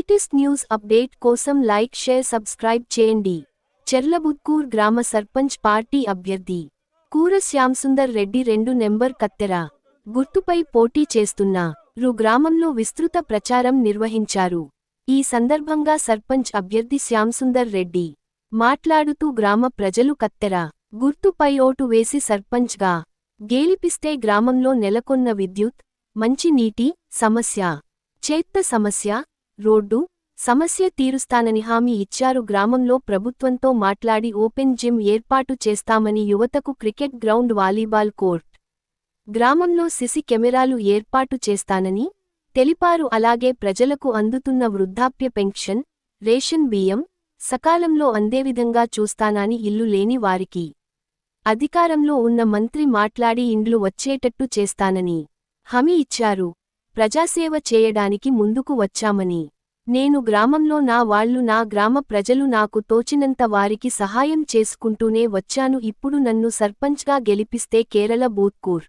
Latest news update కోసం like share subscribe చేయండి. చెర్లబుత్కూర్ గ్రామ సర్పంచ్ పార్టీ అభ్యర్థి కూర శ్యాంసుందర్ రెడ్డి రెండు నెంబర్ కత్తెర గుర్తుపై పోటీ చేస్తున్న రు గ్రామంలో విస్తృత ప్రచారం నిర్వహించారు. ఈ సందర్భంగా సర్పంచ్ అభ్యర్థి శ్యాంసుందర్ రెడ్డి మాట్లాడుతూ గ్రామ ప్రజలు కత్తెర గుర్తుపై ఓటు వేసి సర్పంచ్గా గేలిపిస్తే గ్రామంలో నెలకొన్న విద్యుత్ మంచినీటి సమస్య చేత్త సమస్య రోడ్డు సమస్య తీరుస్తానని హామీ ఇచ్చారు. గ్రామంలో ప్రభుత్వంతో మాట్లాడి ఓపెన్ జిమ్ ఏర్పాటు చేస్తామని యువతకు క్రికెట్ గ్రౌండ్ వాలీబాల్ కోర్ట్. గ్రామంలో సిసి కెమెరాలు ఏర్పాటు చేస్తానని తెలిపారు. అలాగే ప్రజలకు అందుతున్న వృద్ధాప్య పెన్షన్ రేషన్ బియ్యం సకాలంలో అందేవిధంగా చూస్తానని ఇల్లు లేని వారికి అధికారంలో ఉన్న మంత్రి మాట్లాడి ఇండ్లు వచ్చేటట్టు చేస్తానని హామీ ఇచ్చారు. ప్రజాసేవ చేయడానికి ముందుకు వచ్చామని. నేను గ్రామంలో నా వాళ్ళు నా గ్రామ ప్రజలు నాకు తోచినంత వారికి సహాయం చేసుకుంటూనే వచ్చాను. ఇప్పుడు నన్ను సర్పంచ్గా గెలిపిస్తే కేరళ బూత్కూర్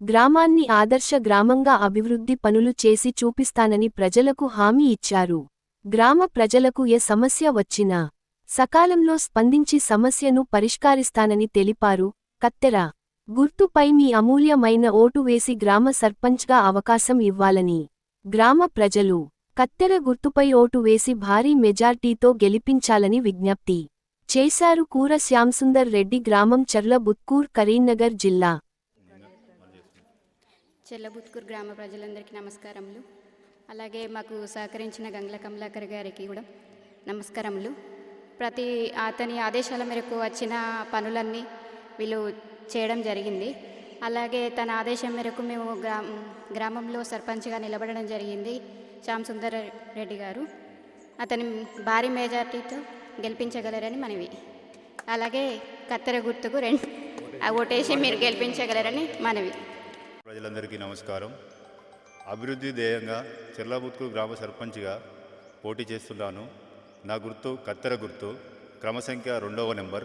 గ్రామాన్ని ఆదర్శ గ్రామంగా అభివృద్ధి పనులు చేసి చూపిస్తానని ప్రజలకు హామీ ఇచ్చారు. గ్రామ ప్రజలకు ఏ సమస్య వచ్చినా సకాలంలో స్పందించి సమస్యను పరిష్కరిస్తానని తెలిపారు. కత్తెర గుర్తుపై మీ అమూల్యమైన ఓటు వేసి గ్రామ సర్పంచ్గా అవకాశం ఇవ్వాలని. గ్రామ ప్రజలు కత్తెర గుర్తుపై ఓటు వేసి భారీ మెజార్టీతో గెలిపించాలని విజ్ఞప్తి చేశారు కూర శ్యాంసుందర్ రెడ్డి గ్రామం చర్ల బుత్కూర్ కరీంనగర్ జిల్లా. చెల్లబుత్కూర్ గ్రామ ప్రజలందరికీ నమస్కారములు. అలాగే మాకు సహకరించిన గంగ్ల కమలాకర్ గారికి కూడా నమస్కారములు. ప్రతి అతని ఆదేశాల మేరకు వచ్చిన పనులన్నీ వీళ్ళు చేయడం జరిగింది. అలాగే తన ఆదేశం మేరకు మేము గ్రామ గ్రామంలో సర్పంచ్గా నిలబడడం జరిగింది శ్యామ్ సుందర్ రెడ్డి గారు. అతని భారీ మెజార్టీతో గెలిపించగలరని మనవి. అలాగే కత్తెర గుర్తుకు రెండు ఓటేసి మీరు గెలిపించగలరని మనవి. ప్రజలందరికీ నమస్కారం. అభివృద్ధి ధ్యేయంగా చిర్లాబుత్కు గ్రామ సర్పంచ్గా పోటీ చేస్తున్నాను. నా గుర్తు కత్తెర గుర్తు. క్రమ సంఖ్య రెండవ నెంబర్.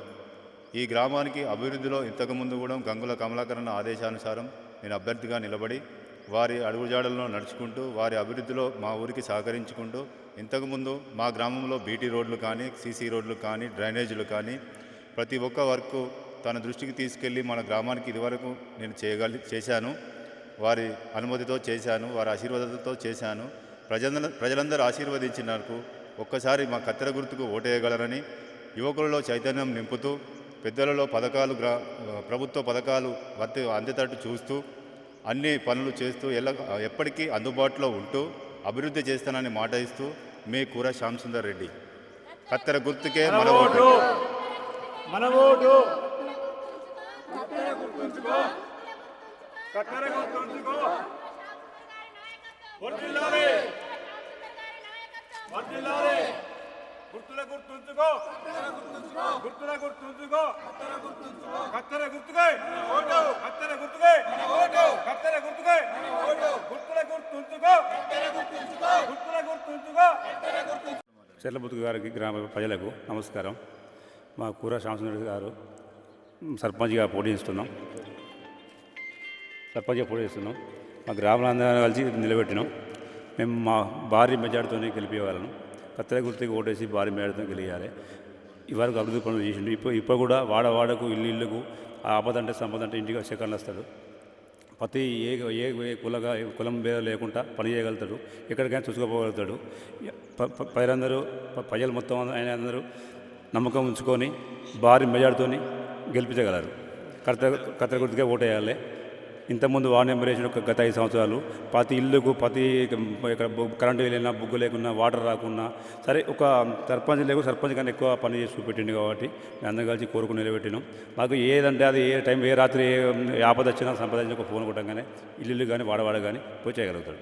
ఈ గ్రామానికి అభివృద్ధిలో ఇంతకుముందు కూడా గంగుల కమలాకరణ ఆదేశానుసారం నేను అభ్యర్థిగా నిలబడి వారి అడుగుజాడల్లో నడుచుకుంటూ వారి అభివృద్ధిలో మా ఊరికి సహకరించుకుంటూ ఇంతకుముందు మా గ్రామంలో బీటీ రోడ్లు కానీ సీసీ రోడ్లు కానీ డ్రైనేజీలు కానీ ప్రతి ఒక్క వర్క్ తన దృష్టికి తీసుకెళ్ళి మన గ్రామానికి ఇదివరకు నేను చేయగలి చేశాను. వారి అనుమతితో చేశాను వారి ఆశీర్వాదంతో చేశాను. ప్రజల ప్రజలందరూ ఆశీర్వదించినందుకు ఒక్కసారి మా కత్తెర గుర్తుకు ఓటేయగలరని యువకులలో చైతన్యం నింపుతూ పెద్దలలో పథకాలు గ్రా ప్రభుత్వ పథకాలు వర్తి అందేటట్టు చూస్తూ అన్ని పనులు చేస్తూ ఎల్ల ఎప్పటికీ అందుబాటులో ఉంటూ అభివృద్ధి చేస్తానని మాట ఇస్తూ మీ కూర శ్యామ్ సుందర్ రెడ్డి. కత్తెర గుర్తుకే మన ఓటు. మన ఓటు. గుర్తుంచుకో. గుర్తుల గుర్తుంచుకో. గుర్తుల గుర్తుంచుకో. కత్తెర గుర్తుకై. ఓటు కత్తెర గుర్తుకై. ఓటు కత్తెర గుర్తుకై. ఓటు గుర్తుల గుర్తుంచుకో. గుర్తుల గుర్తుంచుకో. చెర్లబుద్దు గారికి గ్రామ ప్రజలకు నమస్కారం. మా కూర శ్యామసుందర్ గారు సర్పంచ్గా పోటీ చేస్తున్నాం. సర్పంచ్గా పోటీ చేస్తున్నాం. మా గ్రామాలందరూ కలిసి నిలబెట్టినాం. మేము మా భారీ మెజార్టీతోనే గెలిపేవాళ్ళను కత్తెర గుర్తుకి ఓటేసి భారీ మేడతో గెలియాలి. ఇవరకు అభివృద్ధి పనులు చేసిండు. ఇప్పుడు ఇప్పుడు కూడా వాడ వాడకు ఇల్లు ఇల్లుకు ఆపదంటే సంపద అంటే ఇంటికి సెకండ్ వస్తాడు ప్రతి ఏ ఏ కులగా ఏ కులం భేదం లేకుండా పని చేయగలుగుతాడు. ఎక్కడికైనా చూసుకోపోగలుగుతాడు. ప్రజలందరూ ప్రజలు మొత్తం ఆయన అందరూ నమ్మకం ఉంచుకొని భారీ మెజార్టీతోని గెలిపించగలరు. కర్త కత్తెర గుర్తుకే ఓటేయాలి. ఇంతకుముందు వార్డు ఎంబరేషన్ ఒక గత ఐదు సంవత్సరాలు. ప్రతి ఇల్లుకు ప్రతి ఇక్కడ కరెంటు వెళ్ళినా బుగ్గు లేకున్నా వాటర్ రాకున్నా సరే ఒక సర్పంచ్ లేకు సర్పంచ్ కన్నా ఎక్కువ పని చేసి చూపెట్టిండు కాబట్టి మేము అందరం కలిసి కోరుకుని నిలబెట్టినాం. మాకు ఏదంటే అది ఏ టైం ఏ రాత్రి ఏ ఆపద వచ్చినా సంపద ఒక ఫోన్ కొట్టంగానే ఇల్లు కానీ వాడవాడ కానీ పోయి చేయగలుగుతాడు.